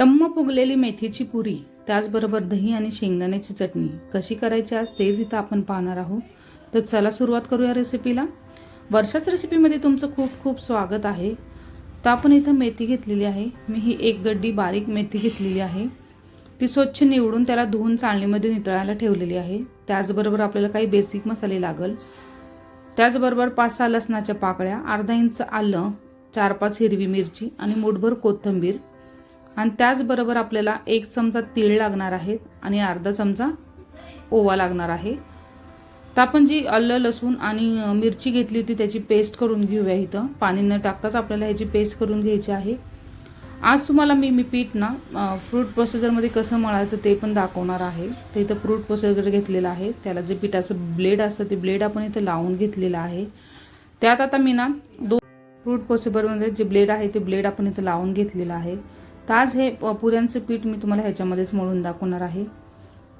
टम्म फुगलेली मेथीची पुरी त्याचबरोबर दही आणि शेंगदाण्याची चटणी. कशी करायची आज तेच इथं आपण पाहणार आहोत. तर चला सुरुवात करूया रेसिपीला वर्षाच रेसिपीमध्ये तुमचं खूप खूप स्वागत आहे. तर आपण इथं मेथी घेतलेली आहे. मी ही एक गड्डी बारीक मेथी घेतलेली आहे. ती स्वच्छ निवडून त्याला धुवून चाळणीमध्ये नितळायला ठेवलेली आहे. त्याचबरोबर आपल्याला काही बेसिक मसाले लागल. त्याचबरोबर पाच सहा लसणाच्या पाकळ्या अर्धा इंच आलं चार पाच हिरवी मिरची आणि मुठभर कोथिंबीर. आणि त्याचबरोबर आपल्याला एक चमचा तीळ लागणार आहेत आणि अर्धा चमचा ओवा लागणार आहे. तर आपण जी आलं लसूण आणि मिरची घेतली होती त्याची पेस्ट करून घेऊया इथं. पाणी न टाकताच आपल्याला ह्याची पेस्ट करून घ्यायची आहे. आज तुम्हाला मी मी पीठ ना फ्रूट प्रोसेसरमध्ये कसं मळायचं ते पण दाखवणार आहे. तर इथं फ्रूट प्रोसेसर घेतलेलं आहे. त्याला जे पिठाचं ब्लेड असतं ते ब्लेड आपण इथं लावून घेतलेलं आहे. त्यात आता मी ना दोन फ्रूट प्रोसेसरमध्ये जे ब्लेड आहे ते ब्लेड आपण इथं लावून घेतलेलं आहे. तर आज हे प- पुऱ्यांचं पीठ मी तुम्हाला ह्याच्यामध्येच मळून दाखवणार आहे.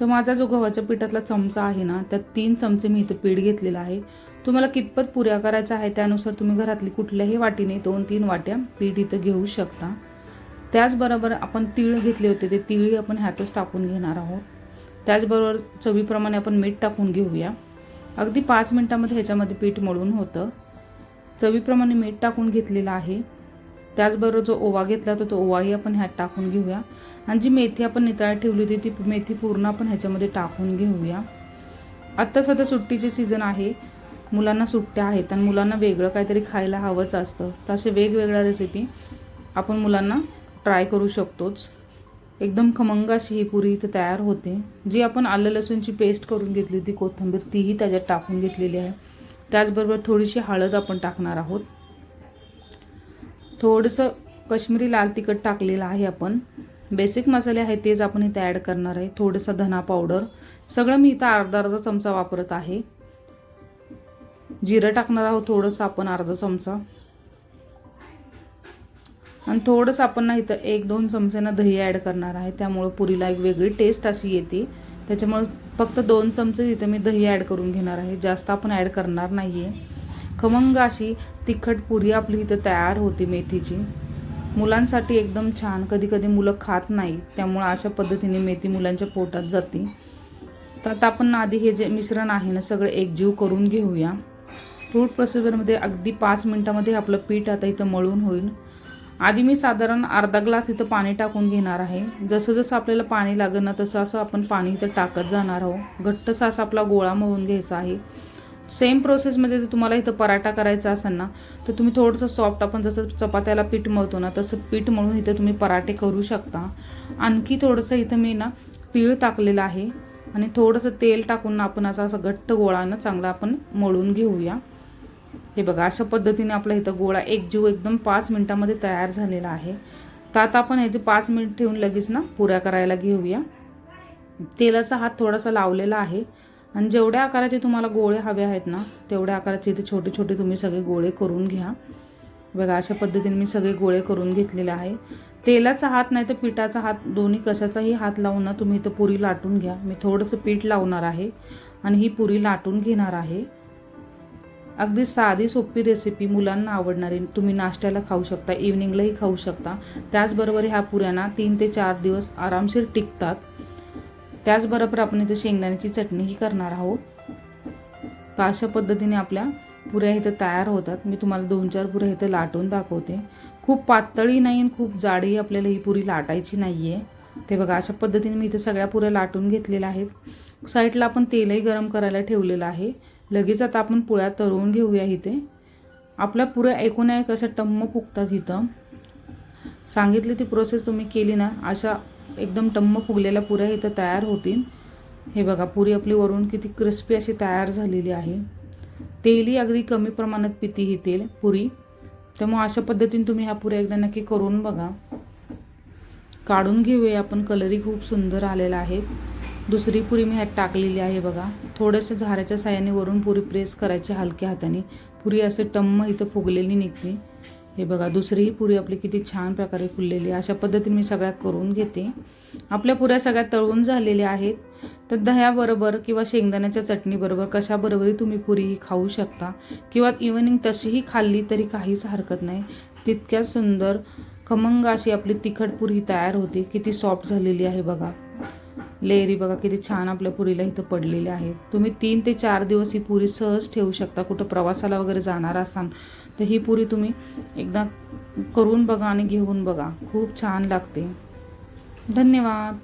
तर माझा जो गव्हाच्या पिठातला चमचा आहे ना त्यात तीन चमचे मी इथं पीठ घेतलेलं आहे. तुम्हाला कितपत पुऱ्या करायच्या आहे त्यानुसार तुम्ही घरातली कुठल्याही वाटीने दोन तीन वाट्या पीठ इथं घेऊ शकता. त्याचबरोबर आपण तीळ घेतले होते ते तीळही आपण ह्यातच टाकून घेणार आहोत. त्याचबरोबर चवीप्रमाणे आपण मीठ टाकून घेऊया. अगदी पाच मिनटामध्ये ह्याच्यामध्ये पीठ मळून होतं. चवीप्रमाणे मीठ टाकून घेतलेलं आहे. त्याचबरोबर जो ओवा घेतला होता तो ओवाही आपण ह्यात टाकून घेऊया. आणि जी मेथी आपण नितळ्यात ठेवली होती ती मेथी पूर्ण आपण ह्याच्यामध्ये टाकून घेऊया. आत्ता सध्या सुट्टीचे सीझन आहे. मुलांना सुट्ट्या आहेत आणि मुलांना वेगळं काहीतरी खायला हवंच असतं. तर असे वेगवेगळ्या रेसिपी आपण मुलांना ट्राय करू शकतोच. एकदम खमंग अशी ही पुरी इथं तयार होते. जी आपण आलं लसूणची पेस्ट करून घेतली होती कोथिंबीर तीही त्याच्यात टाकून घेतलेली आहे. त्याचबरोबर थोडीशी हळद आपण टाकणार आहोत. थोडंसं कश्मीरी लाल तिखट टाकलेलं आहे आपण. बेसिक मसाले आहेत तेच आपण इथं ॲड करणार आहे. थोडंसं धना पावडर सगळं मी इथं अर्धा अर्धा चमचा वापरत आहे. जिरं टाकणार आहोत थोडंसं आपण अर्धा चमचा. आणि थोडंसं आपण ना इथं एक दोन चमचे दही ॲड करणार आहे. त्यामुळं पुरीला एक वेगळी टेस्ट अशी येते. त्याच्यामुळं फक्त दोन चमचे इथं मी दही ॲड करून घेणार आहे. जास्त आपण ॲड करणार नाही आहे खमंग अशी तिखट पुरी आपली इथं तयार होती मेथीची. मुलांसाठी एकदम छान. कधी कधी मुलं खात नाही त्यामुळं अशा पद्धतीने मेथी मुलांच्या पोटात जाते. तर आता आपण आधी हे जे मिश्रण आहे ना सगळं एकजीव करून घेऊया. फ्रूट प्रोसेसरमध्ये अगदी पाच मिनटामध्ये आपलं पीठ आता इथं मळून होईल. आधी मी साधारण अर्धा ग्लास इथं पाणी टाकून घेणार आहे. जसं जसं आपल्याला पाणी लागेल ना तसं असं आपण पाणी इथं टाकत जाणार आहोत. घट्टसा असा आपला गोळा मळून घ्यायचा आहे. सेम प्रोसेसमध्ये म्हणजे जर तुम्हाला इथं पराठा करायचा असेल ना तर तुम्ही थोडंसं सॉफ्ट आपण जसं चपात्याला पीठ मळतो ना तसं पीठ मळून इथं तुम्ही पराठे करू शकता. आणखी थोडंसं इथं मी ना तीळ टाकलेलं आहे आणि थोडंसं तेल टाकून ना आपण असा असं घट्ट गोळानं चांगलं चांगला आपण मळून घेऊया. हे बघा अशा पद्धतीने आपला इथं गोळा एकजीव एकदम पाच मिनटामध्ये तयार झालेला आहे. तर आता आपण याचे पाच मिनिट ठेवून लगेच ना पुऱ्या करायला घेऊया. तेलाचा हात थोडासा लावलेला आहे. आणि जेवढ्या आकाराचे तुम्हाला गोळे हवे आहेत ना तेवढ्या आकाराचे इथे छोटे छोटे तुम्ही सगळे गोळे करून घ्या. बघा अशा पद्धतीने मी सगळे गोळे करून घेतलेले आहे. तेलाचा हात नाही तर पिठाचा हात दोन्ही कशाचाही हात लावून ना तुम्ही इथं पुरी लाटून घ्या. मी थोडंसं पीठ लावणार आहे आणि ही पुरी लाटून घेणार आहे. अगदी साधी सोपी रेसिपी मुलांना आवडणारी तुम्ही नाश्त्याला खाऊ शकता इव्हनिंगलाही खाऊ शकता. त्याचबरोबर ह्या पुऱ्यांना तीन ते चार दिवस आरामशीर टिकतात. त्याचबरोबर आपण इथे शेंगदाण्याची चटणीही करणार आहोत. तर अशा पद्धतीने आपल्या पुऱ्या इथं तयार होतात. मी तुम्हाला दोन चार पुऱ्या इथं लाटून दाखवते. खूप पातळी नाही आणि खूप जाडी आपल्याला ही पुरी लाटायची नाही आहे ते बघा अशा पद्धतीने मी इथे सगळ्या पुऱ्या लाटून घेतलेल्या आहेत. साईडला आपण तेलही गरम करायला ठेवलेलं आहे. लगेच आता आपण पुळ्या तळून घेऊया इथे. आपल्या पुऱ्या एकूण एक अशा टम्म फुगतात इथं. सांगितली ती प्रोसेस तुम्ही केली ना अशा एकदम टम्म फुगलेल्या पुऱ्या इथं तयार होतील. हे बघा पुरी आपली वरून किती क्रिस्पी अशी तयार झालेली आहे. तेलही अगदी कमी प्रमाणात पिती ही तेल पुरी. त्यामुळे अशा पद्धतीने तुम्ही ह्या पुऱ्या एकदा नक्की करून बघा. काढून घेऊया आपण कलरही खूप सुंदर आलेला आहे. दुसरी पुरी मी ह्यात टाकलेली आहे बघा. थोडंसं झाऱ्याच्या साह्याने वरून पुरी प्रेस करायची हलक्या हाताने. पुरी असं टम्म इथं फुगलेली निघते. हे बघा दुसरीही पुरी आपली किती छान प्रकारे फुललेली अशा पद्धतीने मी सगळ्या करून घेते. आपल्या पुऱ्या सगळ्या तळून झालेल्या आहेत. तर दह्याबरोबर किंवा शेंगदाण्याच्या चटणीबरोबर कशाबरोबरही तुम्ही पुरी ही खाऊ शकता किंवा इव्हनिंग तशीही खाल्ली तरी काहीच हरकत नाही. तितक्या सुंदर खमंग अशी आपली तिखट पुरी तयार होते. किती सॉफ्ट झालेली आहे बघा. लेरी बघा किती छान आपल्या पुरीला इथं पडलेली आहे तुम्ही तीन ते चार दिवस ही पुरी सहज ठेवू शकता कुठं प्रवासाला वगैरे जाणार असाल तर ही पुरी तुम्ही एकदा करून बघा आणि घेऊन बघा. खूप छान लागते. धन्यवाद.